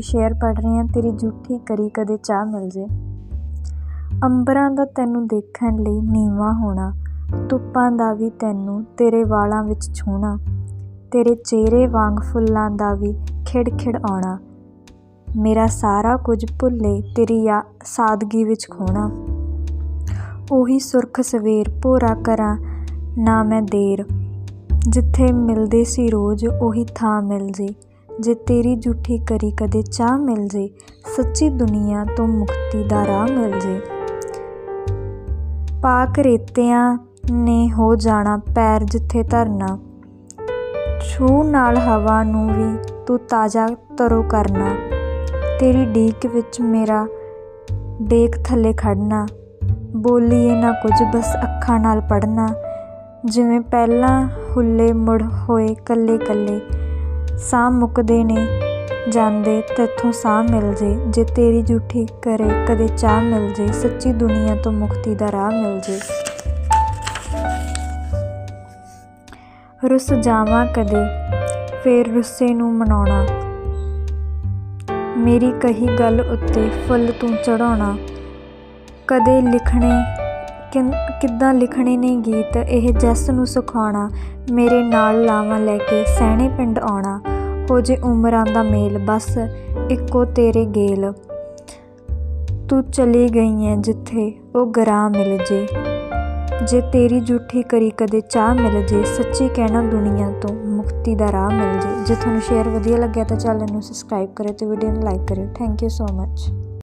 ਸ਼ੇਰ ਪੜ ਰਹੇ ਰਹੀ ਹਾਂ, ਤੇਰੀ ਝੂਠੀ ਕਰੀ ਕਦੇ ਚਾਹ ਮਿਲ ਜੇ। ਅੰਬਰਾਂ ਦਾ ਤੈਨੂੰ ਦੇਖਣ ਲਈ ਨੀਵਾਂ ਹੋਣਾ, ਧੁੱਪਾਂ ਦਾ ਵੀ ਤੈਨੂੰ ਤੇਰੇ ਵਾਲਾਂ ਵਿੱਚ ਛੂਹਣਾ ਤੇਰੇ ਚਿਹਰੇ ਵਾਂਗ ਫੁੱਲਾਂ ਦਾ ਵੀ ਖਿੜ ਖਿੜ ਆਉਣਾ। ਮੇਰਾ ਸਾਰਾ ਕੁਝ ਭੁੱਲੇ ਤੇਰੀ ਯਾ, ਸਾਦਗੀ ਵਿੱਚ ਖੋਣਾ। ਉਹੀ ਸੁਰਖ ਸਵੇਰ ਭੋਰਾ ਕਰਾਂ ਨਾ ਮੈਂ ਦੇਰ, ਜਿੱਥੇ ਮਿਲਦੇ ਸੀ ਰੋਜ਼ ਉਹੀ ਥਾਂ ਮਿਲ ਜੇ। ਜੇ ਤੇਰੀ ਝੂਠੀ ਕਰੀ ਕਦੇ ਚਾਹ ਮਿਲ ਜੇ, ਸੱਚੀ ਦੁਨੀਆ ਤੋਂ ਮੁਕਤੀ ਦਾ ਰਾਹ ਮਿਲ ਜੇ। ਪਾਕ ਰੇਤਿਆਂ ਨੇ ਹੋ ਜਾਣਾ ਪੈਰ ਜਿੱਥੇ ਧਰਨਾ। ਛੂ ਨਾਲ ਹਵਾ ਨੂੰ ਵੀ ਤੂੰ ਤਾਜ਼ਾ ਤਰੋ ਕਰਨਾ। ਤੇਰੀ ਡੀਕ ਵਿੱਚ ਮੇਰਾ ਡੇਕ ਥੱਲੇ ਖੜਨਾ। ਬੋਲੀਏ ਨਾ ਕੁਝ, ਬਸ ਅੱਖਾਂ ਨਾਲ ਪੜਨਾ ਜਿਵੇਂ ਪਹਿਲਾਂ ਹੁੱਲੇ ਮੁੜ ਹੋਏ ਕੱਲੇ ਕੱਲੇ ਸਾਹ ਮੁੱਕਦੇ ਨੇ। ਜਾਂਦੇ ਤੇਥੋਂ ਸਾਹ ਮਿਲ ਜੇ। ਜੇ ਤੇਰੀ ਜੂਠੀ ਕਰੇ, ਕਦੇ ਚਾਹ ਮਿਲ ਜੇ। ਸੱਚੀ ਦੁਨੀਆ ਤੋਂ ਮੁਕਤੀ ਦਾ ਰਾਹ ਮਿਲ ਜੇ। ਰੁੱਸ ਜਾਵਾਂ ਕਦੇ, ਫੇਰ ਰੁੱਸੇ ਨੂੰ ਮਨਾਉਣਾ। ਮੇਰੀ ਕਹੀ ਗੱਲ ਉੱਤੇ ਫੁੱਲ ਤੂੰ ਚੜਾਉਣਾ ਕਦੇ ਲਿਖਣੇ ਕਿੱਦਾਂ ਲਿਖਣੇ ਨੇ ਗੀਤ, ਇਹ ਜੱਸ ਨੂੰ ਸਿਖਾਉਣਾ, ਮੇਰੇ ਨਾਲ ਲਾਵਾਂ ਲੈ ਕੇ ਸਹਿਣੇ ਪਿੰਡ ਆਉਣਾ, ਹੋ ਜੇ ਉਮਰਾਂ ਦਾ ਮੇਲ, ਬਸ ਇੱਕੋ ਤੇਰੇ ਗੇਲ। ਤੂੰ ਚਲੀ ਗਈ ਐ ਜਿੱਥੇ ਉਹ ਗਰਾਂ ਮਿਲ ਜੇ ਜੇ ਤੇਰੀ ਝੂਠੀ ਕਰੀ ਕਦੇ ਚਾਹ ਮਿਲ ਜੇ, ਸੱਚੀ ਕਹਿਣਾ ਦੁਨੀਆ ਤੋਂ ਮੁਕਤੀ ਦਾ ਰਾਹ ਮਿਲ ਜੇ। ਜੇ ਤੁਹਾਨੂੰ ਸ਼ੇਅਰ ਵਧੀਆ ਲੱਗਿਆ ਤਾਂ ਚੈਨਲ ਨੂੰ ਸਬਸਕ੍ਰਾਈਬ ਕਰਿਓ ਤੇ ਵੀਡੀਓ ਨੂੰ ਲਾਈਕ ਕਰਿਓ। Thank you so much